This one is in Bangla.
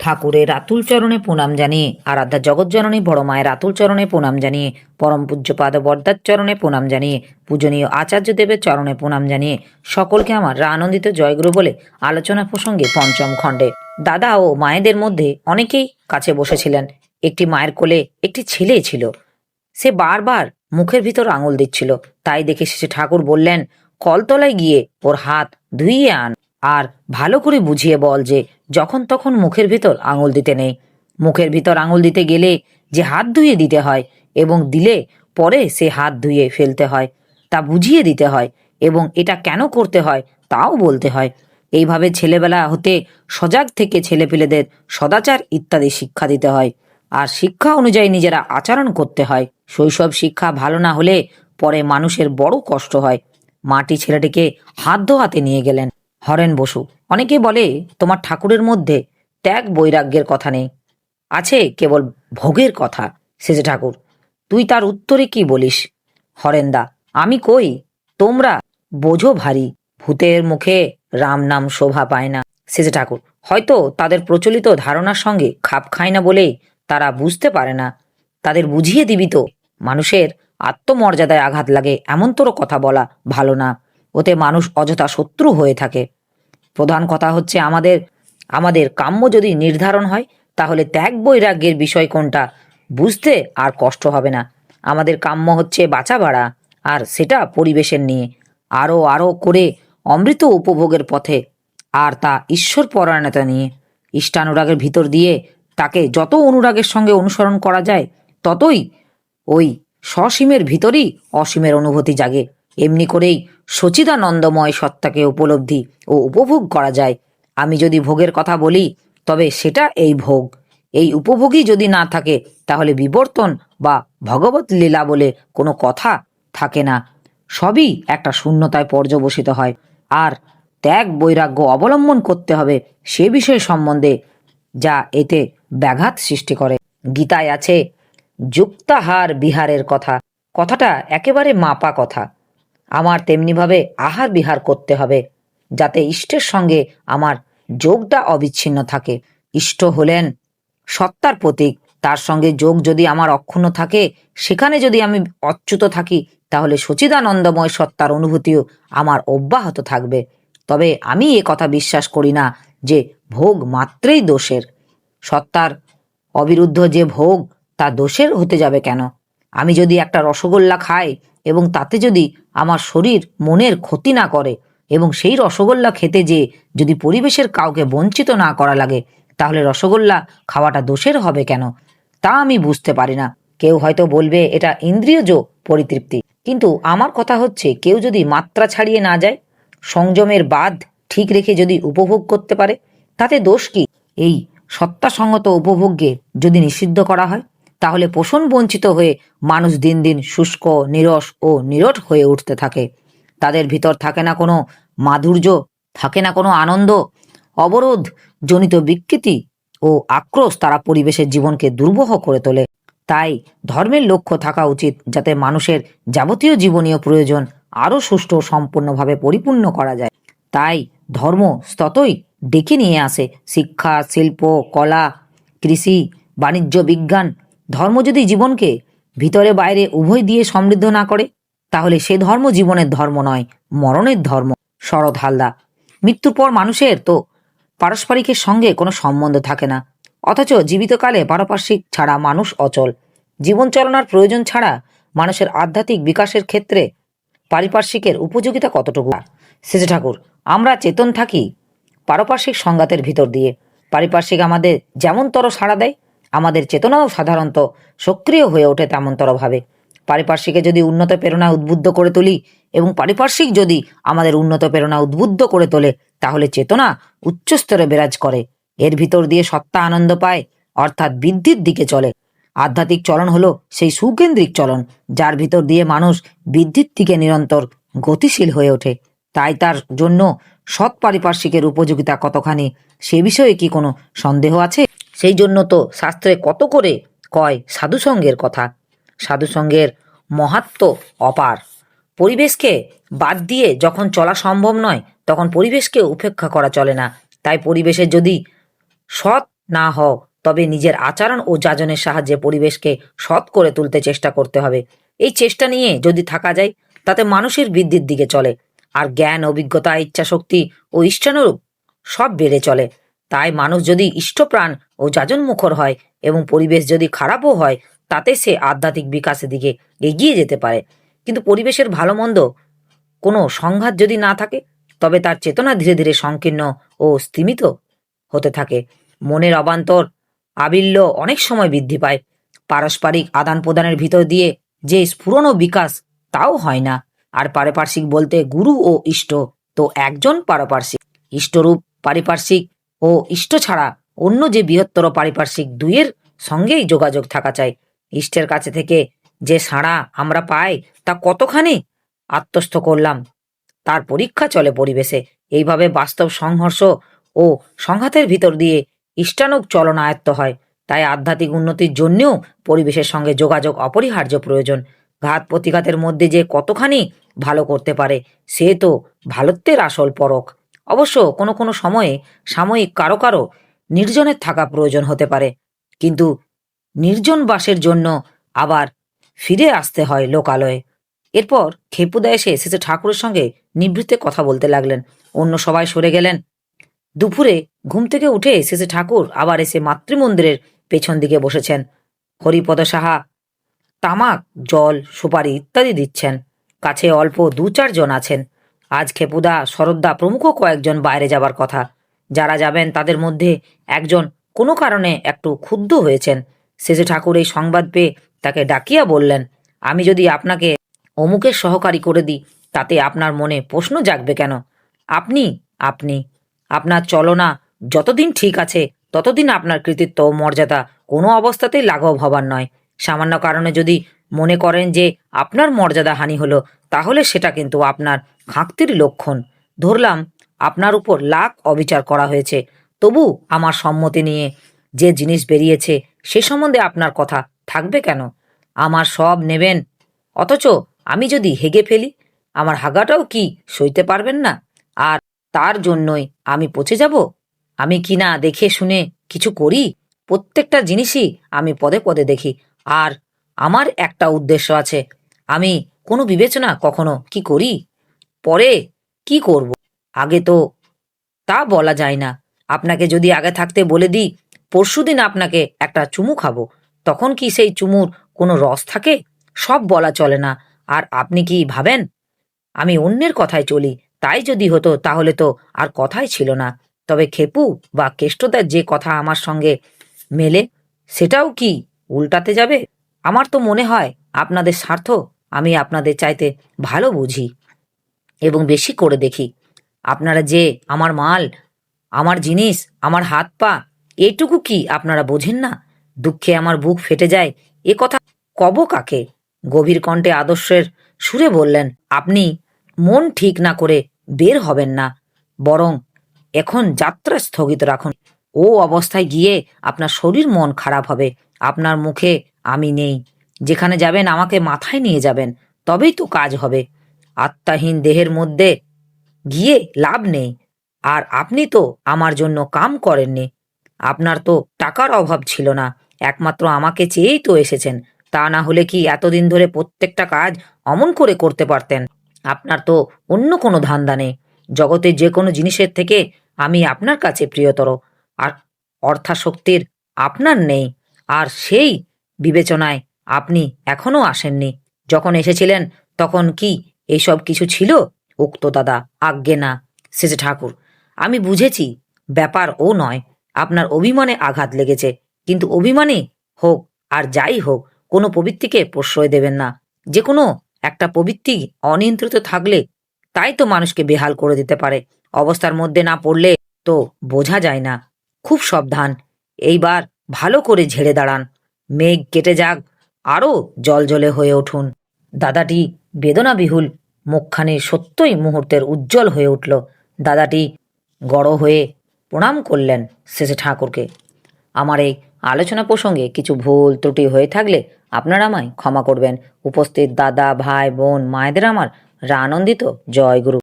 ঠাকুরের রাতুল চরণে প্রণাম জানিয়ে, আরাধ্যা জগৎজননী বড় মায়ের রাতুল চরণে প্রণাম জানিয়ে, পরম পূজ্যপাদ বরদার চরণে প্রণাম জানিয়ে, পূজনীয় আচার্য দেবের চরণে প্রণাম জানিয়ে, সকলকে আমার আনন্দিত জয়গুরু বলে আলোচনা প্রসঙ্গে পঞ্চম খণ্ডে। দাদা ও মায়েদের মধ্যে অনেকেই কাছে বসেছিলেন। একটি মায়ের কোলে একটি ছেলে ছিল। সে বারবার মুখের ভিতর আঙুল দিচ্ছিল। তাই দেখে শেষে ঠাকুর বললেন, কলতলায় গিয়ে ওর হাত ধুইয়ে আন। আর ভালো করে বুঝিয়ে বল যে যখন তখন মুখের ভিতর আঙুল দিতে নেই। মুখের ভিতর আঙুল দিতে গেলে যে হাত ধুয়ে দিতে হয় এবং দিলে পরে সে হাত ধুয়ে ফেলতে হয়, তা বুঝিয়ে দিতে হয় এবং এটা কেন করতে হয় তাও বলতে হয়। এইভাবে ছেলেবেলা হতে সজাগ থেকে ছেলেপেলেদের সদাচার ইত্যাদি শিক্ষা দিতে হয় আর শিক্ষা অনুযায়ী নিজেরা আচরণ করতে হয়। শৈশব শিক্ষা ভালো না হলে পরে মানুষের বড় কষ্ট হয়। মাটি ছেলেটিকে হাত ধোয়াতে নিয়ে গেলেন। হরেন বসু। অনেকে বলে, তোমার ঠাকুরের মধ্যে ত্যাগ বৈরাগ্যের কথা নেই। আছে কেবল ভোগের কথা, সেজে ঠাকুর। তুই তার উত্তরে কি বলিস? হরেন্দা আমি কই? তোমরা বোঝো ভারী, ভূতের মুখে রাম নাম শোভা পায় না, সেজে ঠাকুর। হয়তো তাদের প্রচলিত ধারণার সঙ্গে খাপ খায় না বলেই তারা বুঝতে পারে না। তাদের বুঝিয়ে দিবি তো, মানুষের আত্মমর্যাদায় আঘাত লাগে, এমন তোর কথা বলা ভালো না। ওতে মানুষ অযথা শত্রু হয়ে থাকে। প্রধান কথা হচ্ছে আমাদের আমাদের কাম্য যদি নির্ধারণ হয়, তাহলে ত্যাগ বৈরাগ্যের বিষয় কোনটা? বুঝতে আর কষ্ট হবে না। আমাদের কাম্য হচ্ছে বাঁচা বাড়া, আর সেটা পরিবেশের নিয়ে। আরও আরও করে অমৃত উপভোগের পথে, আর তা ঈশ্বর পরায়ণতা নিয়ে। ইষ্টানুরাগের ভিতর দিয়ে তাকে যত অনুরাগের সঙ্গে অনুসরণ করা যায়, ততই ওই সসীমের ভিতরেই অসীমের অনুভূতি জাগে। এমনি করেই সচিদানন্দময় সত্তাকে উপলব্ধি ও উপভোগ করা যায়। আমি যদি ভোগের কথা বলি, তবে সেটা এই ভোগ। এই উপভোগই যদি না থাকে, তাহলে বিবর্তন বা ভগবত লীলা বলে কোনো কথা থাকে না। সবই একটা শূন্যতায় পর্যবসিত হয়। আর ত্যাগ বৈরাগ্য অবলম্বন করতে হবে সে বিষয় সম্বন্ধে, যা এতে ব্যাঘাত সৃষ্টি করে। গীতায় আছে, যুক্তাহার বিহারের কথা। কথাটা একেবারে মাপা কথা। আমার তেমনিভাবে আহার বিহার করতে হবে, যাতে ইষ্টের সঙ্গে আমার যোগটা অবিচ্ছিন্ন থাকে। ইষ্ট হলেন সত্তার প্রতীক, তার সঙ্গে যোগ যদি আমার অক্ষুণ্ণ থাকে, সেখানে যদি আমি অচ্যুত থাকি, তাহলে সচিদানন্দময় সত্তার অনুভূতিও আমার অব্যাহত থাকবে। তবে আমি এ কথা বিশ্বাস করি না যে ভোগ মাত্রেই দোষের। সত্তার অবিরুদ্ধ যে ভোগ, তা দোষের হতে যাবে কেন? আমি যদি একটা রসগোল্লা খাই এবং তাতে যদি আমার শরীর মনের ক্ষতি না করে এবং সেই রসগোল্লা খেতে যে যদি পরিবেশের কাউকে বঞ্চিত না করা লাগে, তাহলে রসগোল্লা খাওয়াটা দোষের হবে কেন? তা আমি বুঝতে পারি না। কেউ হয়তো বলবে, এটা ইন্দ্রিয়জ পরিতৃপ্তি। কিন্তু আমার কথা হচ্ছে, কেউ যদি মাত্রা ছাড়িয়ে না যায়, সংযমের বাদ ঠিক রেখে যদি উপভোগ করতে পারে, তাতে দোষ কি? এই সত্তাসঙ্গত উপভোগকে যদি নিষিদ্ধ করা হয় তাহলে পোষণ বঞ্চিত হয়ে মানুষ দিন দিন শুষ্ক, নিরস ও নিরট হয়ে উঠতে থাকে। তাদের ভিতর থাকে না কোনো মাধুর্য, থাকে না কোনো আনন্দ। অবরোধ, জনিত বিকৃতি ও আক্রোশ তারা পরিবেশের জীবনকে দুর্বহ করে তোলে। তাই ধর্মের লক্ষ্য থাকা উচিত যাতে মানুষের যাবতীয় জীবনীয় প্রয়োজন আরও সুষ্ঠু সম্পূর্ণভাবে পরিপূর্ণ করা যায়। তাই ধর্ম ততই ডেকে নিয়ে আসে শিক্ষা, শিল্প, কলা, কৃষি, বাণিজ্য, বিজ্ঞান ধর্ম যদি জীবনকে ভিতরে বাইরে উভয় দিয়ে সমৃদ্ধ না করে, তাহলে সে ধর্ম জীবনের ধর্ম নয়, মরণের ধর্ম। শরৎ হালদা, মৃত্যুর পর মানুষের তো পারস্পরিকের সঙ্গে কোনো সম্বন্ধ থাকে না। অথচ জীবিতকালে পারপার্শ্বিক ছাড়া মানুষ অচল। জীবন চালনার প্রয়োজন ছাড়া মানুষের আধ্যাত্মিক বিকাশের ক্ষেত্রে পারিপার্শ্বিকের উপযোগিতা কতটুকু? সেজে ঠাকুর, আমরা চেতন থাকি পারপার্শ্বিক সংঘাতের ভিতর দিয়ে। পারিপার্শ্বিক আমাদের যেমনতর সাড়া দেয় আমাদের চেতনাও সাধারণত সক্রিয় হয়ে ওঠে তেমনতরভাবে। পারিপার্শ্বিকে যদি উন্নত প্রেরণা উদ্বুদ্ধ করে তুলি এবং পারিপার্শ্বিক যদি আমাদের উন্নত প্রেরণা উদ্বুদ্ধ করে তোলে, তাহলে চেতনা উচ্চস্তরে বিরাজ করে। এর ভিতর দিয়ে সত্তা আনন্দ পায়, অর্থাৎ বৃদ্ধির দিকে চলে। আধ্যাত্মিক চলন হলো সেই সুকেন্দ্রিক চলন, যার ভিতর দিয়ে মানুষ বৃদ্ধির দিকে নিরন্তর গতিশীল হয়ে ওঠে। তাই তার জন্য সৎ পারিপার্শ্বিকের উপযোগিতা কতখানি, সে বিষয়ে কি কোনো সন্দেহ আছে? সেই জন্য তো শাস্ত্রে কত করে কয় সাধুসঙ্গের কথা। সাধুসঙ্গের মহাত্ম অপার। পরিবেশকে বাদ দিয়ে যখন চলা সম্ভব নয়, তখন পরিবেশকে উপেক্ষা করা চলে না। তাই পরিবেশে যদি সৎ না হও, তবে নিজের আচরণ ও যাজনের সাহায্যে পরিবেশকে সৎ করে তুলতে চেষ্টা করতে হবে। এই চেষ্টা নিয়ে যদি থাকা যায়, তাতে মানুষের বৃদ্ধির দিকে চলে। আর জ্ঞান, অভিজ্ঞতা, ইচ্ছাশক্তি ও ইষ্টানুরূপ সব বেড়ে চলে। তাই মানুষ যদি ইষ্টপ্রাণ ও যাজন মুখর হয় এবং পরিবেশ যদি খারাপও হয়, তাতে সে আধ্যাত্মিক বিকাশের দিকে এগিয়ে যেতে পারে। কিন্তু পরিবেশের ভালো মন্দ কোনো সংঘাত যদি না থাকে, তবে তার চেতনা ধীরে ধীরে সংকীর্ণ ও স্তিমিত হতে থাকে। মনের অবান্তর আবিল্য অনেক সময় বৃদ্ধি পায়। পারস্পরিক আদান প্রদানের ভিতর দিয়ে যে স্ফুরণ ও বিকাশ, তাও হয় না। আর পারিপার্শ্বিক বলতে গুরু ও ইষ্ট, তো একজন পারপার্শ্বিক। ইষ্টরূপ, পারিপার্শ্বিক ও ইষ্ট ছাড়া অন্য যে বৃহত্তর পারিপার্শ্বিক দুইয়ের সঙ্গেই যোগাযোগ থাকা চাই। ইষ্টের কাছে থেকে যে সাড়া আমরা পাই, তা কতখানি? আত্মস্থ করলাম। তার পরীক্ষা চলে পরিবেশে। এইভাবে বাস্তব সংঘর্ষ ও সংঘাতের ভিতর দিয়ে ইষ্টানুক চলন আয়ত্ত হয়। তাই আধ্যাত্মিক উন্নতির জন্যেও পরিবেশের সঙ্গে যোগাযোগ অপরিহার্য প্রয়োজন। ঘাত প্রতিঘাতের মধ্যে যে কতখানি ভালো করতে পারে, সে তো ভালোত্বের আসল পরক অবশ্য কোনো কোনো সময়ে সাময়িক কারও কারও নির্জনের থাকা প্রয়োজন হতে পারে, কিন্তু নির্জন বাসের জন্য আবার ফিরে আসতে হয় লোকালয়ে। এরপর খেপুদা এসে শেষে ঠাকুরের সঙ্গে নিবৃত্তে কথা বলতে লাগলেন। অন্য সবাই সরে গেলেন। দুপুরে ঘুম থেকে উঠে শেষে ঠাকুর আবার এসে মাতৃমন্দিরের পেছন দিকে বসেছেন। হরিপদ সাহা, তামাক, জল, সুপারি ইত্যাদি দিচ্ছেন। কাছে অল্প দু চারজন আছেন। আজ খেপুদা শরদ্দা প্রমুখ কয়েকজন বাইরে যাবার কথা। যারা যাবেন তাদের মধ্যে একজন কোনো কারণে একটু ক্ষুব্ধ হয়েছেন। শেষে ঠাকুর এই সংবাদ পেয়ে তাকে ডাকিয়া বললেন, আমি যদি আপনাকে অমুকের সহকারী করে দিই, তাতে আপনার মনে প্রশ্ন জাগবে কেন? আপনি আপনি, আপনার চলনা যতদিন ঠিক আছে, ততদিন আপনার কৃতিত্ব ও মর্যাদা কোনো অবস্থাতেই লাঘব হবার নয়। সামান্য কারণে যদি মনে করেন যে আপনার মর্যাদা হানি হলো, তাহলে সেটা কিন্তু আপনার খাঁকতির লক্ষণ। ধরলাম, আপনার উপর লাখ অবিচার করা হয়েছে, তবু আমার সম্মতি নিয়ে যে জিনিস বেরিয়েছে সে সম্বন্ধে আপনার কথা থাকবে কেন? আমার সব নেবেন, অথচ আমি যদি হেগে ফেলি, আমার হাগাটাও কি সইতে পারবেন না? আর তার জন্যই আমি পচে যাব? আমি কি না দেখে শুনে কিছু করি? প্রত্যেকটা জিনিসই আমি পদে পদে দেখি, আর আমার একটা উদ্দেশ্য আছে। আমি কোনো বিবেচনা কখনো কি করি? পরে কি করব? আগে তো তা বলা যায় না। আপনাকে যদি আগে থাকতে বলে দিই, পরশুদিন আপনাকে একটা চুমু খাব। তখন কি সেই চুমুর কোনো রস থাকে? সব বলা চলে না। আর আপনি কি ভাবেন? আমি অন্যের কথায় চলি। তাই যদি হতো, তাহলে তো আর কথাই ছিল না। তবে খেপু বা কেষ্টদার যে কথা আমার সঙ্গে মেলে, সেটাও কি উল্টাতে যাবে? আমার তো মনে হয় আপনাদের স্বার্থ আমি আপনাদের চাইতে ভালো বুঝি এবং বেশি করে দেখি। আপনারা যে আমার মাল, আমার জিনিস, আমার হাত পা এইটুকু কি আপনারা বোঝেন না? দুঃখে আমার বুক ফেটে যায়। এ কথা কব কাকে? গভীর কণ্ঠে আদর্শের সুরে বললেন, আপনি মন ঠিক না করে বের হবেন না, বরং এখন যাত্রা স্থগিত রাখুন। ও অবস্থায় গিয়ে আপনার শরীর মন খারাপ হবে। আপনার মুখে আমি নেই। যেখানে যাবেন আমাকে মাথায় নিয়ে যাবেন, তবেই তো কাজ হবে। আত্মাহীন দেহের মধ্যে গিয়ে লাভ নেই। আর আপনি তো আমার জন্য কাম করেননি। আপনার তো টাকার অভাব ছিল না, একমাত্র আমাকে চেয়েই তো এসেছেন। তা না হলে কি এতদিন ধরে প্রত্যেকটা কাজ অমন করে করতে পারতেন? আপনার তো অন্য কোনো ধান্দা নেই। জগতের যে কোনো জিনিসের থেকে আমি আপনার কাছে প্রিয়তর। আর অর্থাশক্তির আপনার নেই। আর সেই বিবেচনায় আপনি এখনও আসেননি। যখন এসেছিলেন, তখন কি এইসব কিছু ছিল? উক্ত দাদা, আজ্ঞে না। শেষে ঠাকুর, আমি বুঝেছি, ব্যাপার ও নয়। আপনার অভিমানে আঘাত লেগেছে। কিন্তু অভিমানে হোক আর যাই হোক, কোনো প্রবৃত্তিকে প্রশ্রয় দেবেন না। যে কোনো একটা প্রবৃত্তি অনিয়ন্ত্রিত থাকলে তাই তো মানুষকে বেহাল করে দিতে পারে। অবস্থার মধ্যে না পড়লে তো বোঝা যায় না। খুব সাবধান। এইবার ভালো করে ঝেড়ে দাঁড়ান। মেঘ কেটে যাক আরও জলজলে হয়ে উঠুন। দাদাটি বেদনাবিহুল মুখখানি সত্যই মুহূর্তের উজ্জ্বল হয়ে উঠল। দাদাটি গড় হয়ে প্রণাম করলেন শেষে ঠাকুরকে। আমার এই আলোচনা প্রসঙ্গে কিছু ভুল ত্রুটি হয়ে থাকলে আপনারা আমায় ক্ষমা করবেন। উপস্থিত দাদা, ভাই, বোন, মায়েদের আমার আনন্দিত জয় গুরু